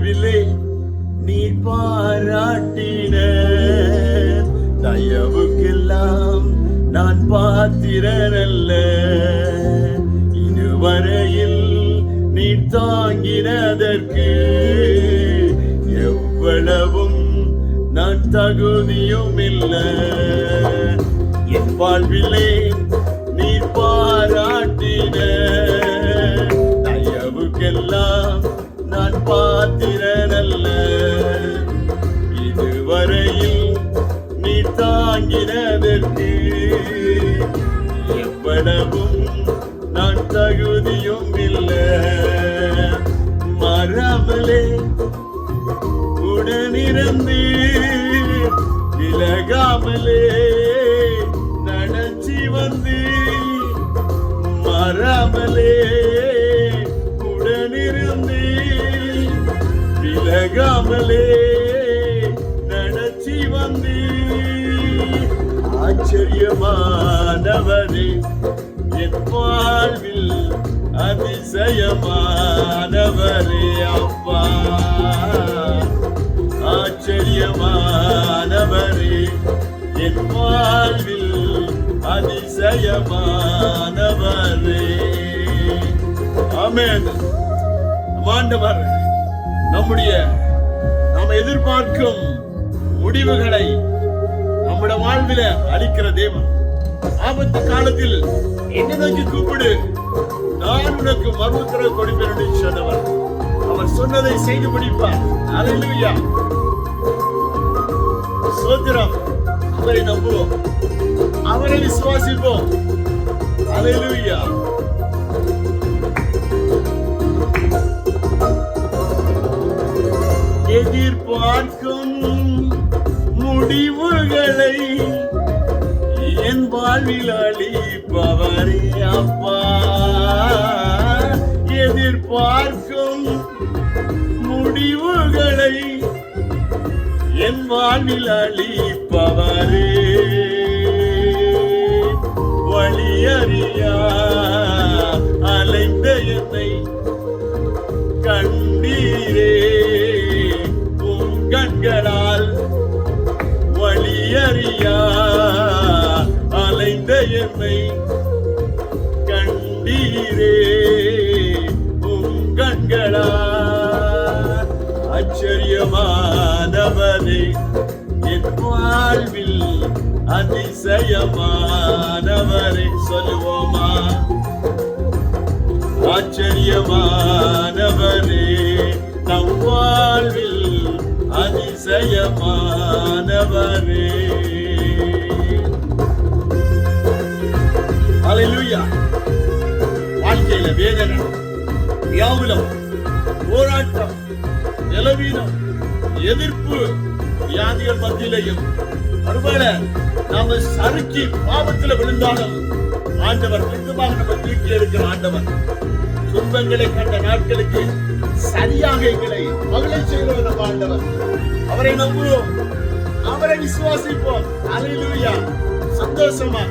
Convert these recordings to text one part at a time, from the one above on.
வாழ்விலே நீ பாராட்டின தயவுக்கெல்லாம் நான் பாத்திரனல்ல. இதுவரையில் நீ தாங்கினதற்கு எவ்வளவும் நான் தகுதியும் இல்லை. என் வாழ்விலே வாங்கினதற்கு எவ்வளவும் நான் தகுதியும் இல்லை. மறாமலே உடனிருந்து விலகாமலே நடச்சி வந்து மறாமலே உடனிருந்து விலகாமலே ஆச்சரியமானவரே என் வாழ்வில் அதிசயமானவரே அப்பா. ஆச்சரியமானவரே என் வாழ்வில் அதிசயமானவரே. அமேன் ஆண்டவர் நம்முடைய நாம் எதிர்பார்க்கும் முடிவுகளை நம்முடைய வாழ்வில அளிக்கிற தேவன். ஆபத்து காலத்தில் என்ன நோக்கி கூப்பிடு. நான் உனக்கு மறுத்தர கொடுப்பேன் என்று சொன்னவர் அவர் சொன்னதை செய்து முடிப்பார். அல்லேலூயா சோத்திரம் அவரை நம்புவோம். அவரை விசுவாசிப்போம். அல்லேலூயா எதிர்பார்க்கும் முடிவுகளை என் வாழ்வில் அளிப்பவரே அப்பா. எதிர்பார்க்கும் முடிவுகளை என் வாழ்வில் அளிப்பவரே. வழியறியா அலைந்த என்னை கண்டீரே உங்கண்களா கண்களால் ஆச்சரியமானவரே என் வாழ்வில் அதிசயமானவரை சொல்லுவோமா? ஆச்சரியமானவரே நம் வாழ்வில் அதிசயமானவரே வாழ்க்கையில வேதனை வியாபுலம் போராட்டம் நிலவீனம் எதிர்ப்பு வியாதிகள் மத்தியிலையும். ஒருவேளை நாம சறுக்கி பாவத்துல விழுந்தாலும் ஆண்டவர் மீண்டுமாக நம்ம தூக்கி எடுக்கிற ஆண்டவர். துன்பங்களை கண்ட நாட்களுக்கு சரியாக எங்களை மகளை செய்கிறவர் நம்ம ஆண்டவர். அவரை நம்புவோம் அவரை விசுவாசிப்போம். அலையிலுயா சந்தோஷமாக.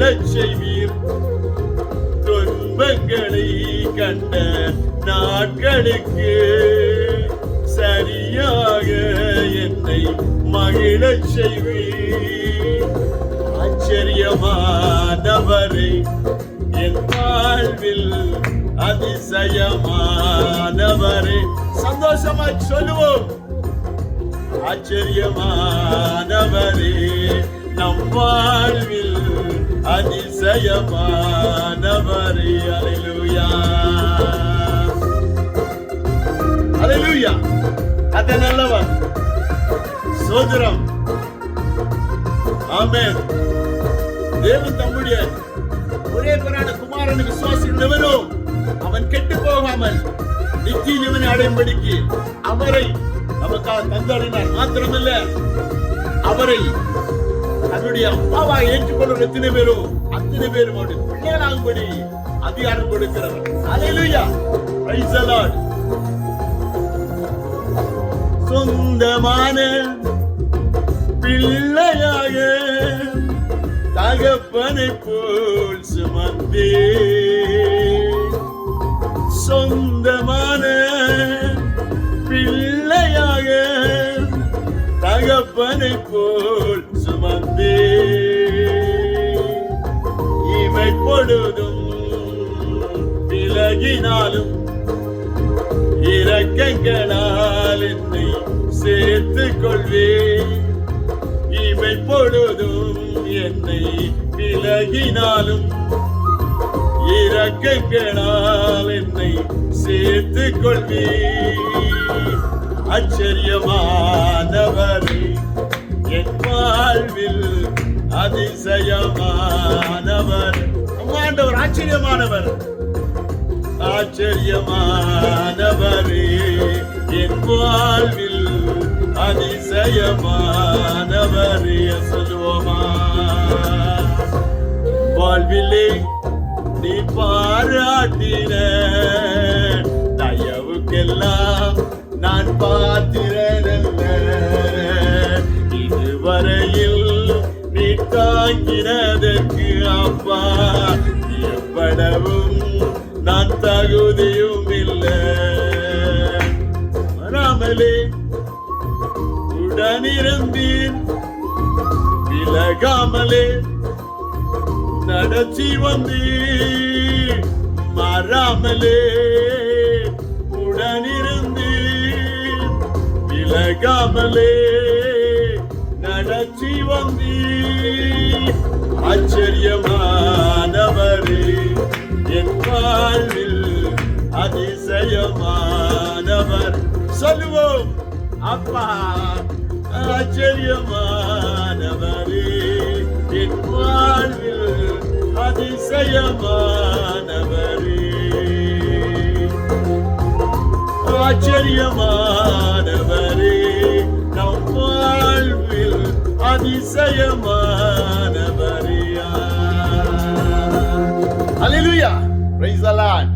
மகிழச் செய்வீர் துன்பங்களை கண்ட நாட்களுக்கு சரியாக என்னை மகிழச் செய்வீர். ஆச்சரியமானவரை என் வாழ்வில் அதிசயமானவரை சந்தோஷமாய் சொல்லுவோம். ஆச்சரியமானவரே நம் வாழ்வில் அதிசயமானவரே அலையூயா அலையூயா அத நல்லவர் சோதரம் ஆமென் தேவன் தம்முடைய ஒரே பேரான குமாரன் விசுவாசிக்கிறவரும் அவன் கெட்டு போகாமல் நித்திய ஜீவனை அடையும்படிக்கு அவரை நமக்காக தந்தறினார் மாத்திரமல்ல அவரை தன்னுடைய அப்பாவாக ஏற்றுக்கொள்ளும் எத்தனை பேரும் அத்தனை பேரும் அவருடைய பிள்ளைகளாகும்படி அதிகாரம் கொடுக்கிறவர். Hallelujah. சொந்தமான பிள்ளையாக தகப்பனை போல் சுமந்தே சொந்தமான பிள்ளையாக தகப்பனை போல் சுமந்தே இமை பொழுதும் விலகினாலும் இரக்கங்களால் என்னை சேர்த்துக் கொள்வேன் இமை பொழுதும் என்னை விலகினாலும் இரக்கங்களால் என்னை சேர்த்துக் கொள்வேன் ஆச்சரியமானவரே என் வாழ்வில் அதிசயமானவர். ஆண்டவர் ஆச்சரியமானவர். ஆச்சரியமானவரே என் வாழ்வில் அதிசயமானவரே சொல்லுவோமா? வாழ்விலே நீ பாராட்டின தயவுக்கெல்லாம் எவ்வளவும் நான் தகுதியும் இல்லை. வராமலே உடனிருந்தீர் விலகாமலே நடச்சி வந்தீர் மாறாமலே உடனிருந்தீர் விலகாமலே நடச்சி வந்தீர் ஆச்சரியமானவரே என் வாழ்வில் அதிசயமானவர். சொல்லுவோம் அப்பா ஆச்சரியமானவரே என் வாழ்வில் அதிசயமானவரே. ஆச்சரியமானவரே நம் வாழ்வில் அதிசயமான Switzerland.